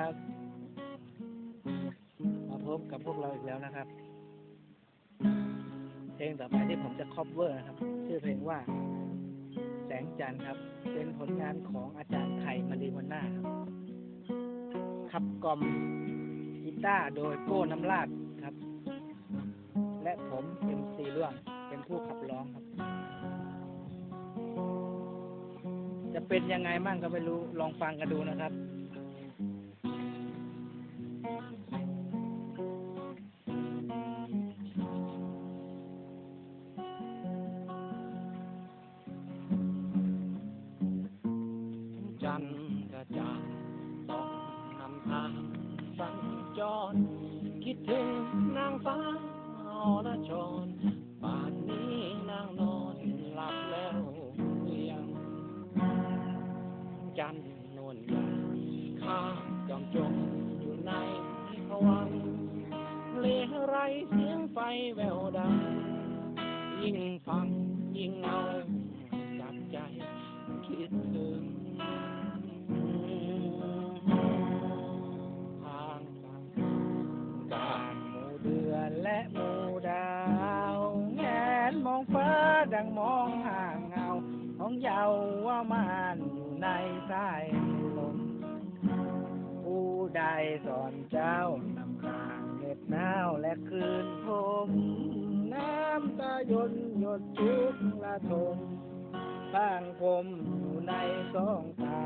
ับมาพบกับพวกเราอีกแล้วนะครับ เพลงต่อไปที่ผมจะคอ v เวอร์นะครับ ชื่อเพลงว่า แสงจันทร์ครับ เป็นผลงานของอาจารย์ไข่มารีวันนาครับขับกล่อมกีตาร์โดยโก้น้ำลาดครับ และผมเอ็มซีร่วงเป็นผู้ขับร้องครับ จะเป็นยังไงมั่งก็ไม่รู้ลองฟังกันดูนะครับ จันกระจ่างต้องนำทางสัญจร คิดถึงนางฟ้าอรชรป่านนี้นางนอนหลับแล้วยังจันนวลใหญ่ข้างจอมจมอยู่ ในพวังเลไรเสียงไฟแววดัง ยิ่งฟังยิ่งเอาจับใจคิดถึงทางทางกาการรหมู่เดือนและหมู่ดาวแงนมองฟ้าดังมองห่างเงา ของเยาว่ามานอยู่ในสาย ใดสอนเจ้านำทางเหน็บหนาวและคืนผม น้ำตายนหยดชุกละทมบ้างผมอยู่ในสองตา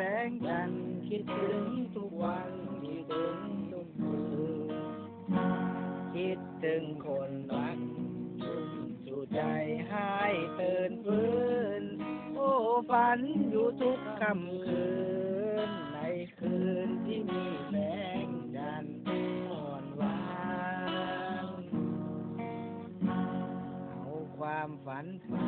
สงจันทร์คิดถึงทุกวันคิดถึงทุกคืนคิดถึงคนรักชุ่มชูใจให้ตื่นฟื้นโอ้ฝันอยู่ทุกค่ำคืน ในคืนที่มีแสงจันทร์อ่อนหวานเอาความฝันใฝ่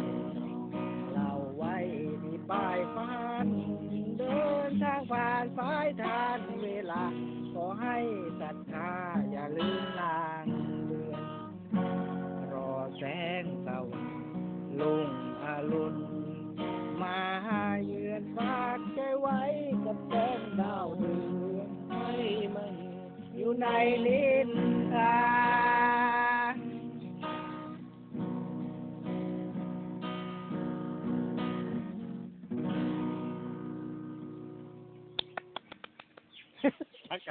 ทานเวลา ขอให้ศรัทธาอย่าลืมลางเดือน รอแสงสว่างลุงอรุณ มาเยือนฝากใจไว้กับแสงดาวเดือนให้มันอยู่ในลิ้นา I got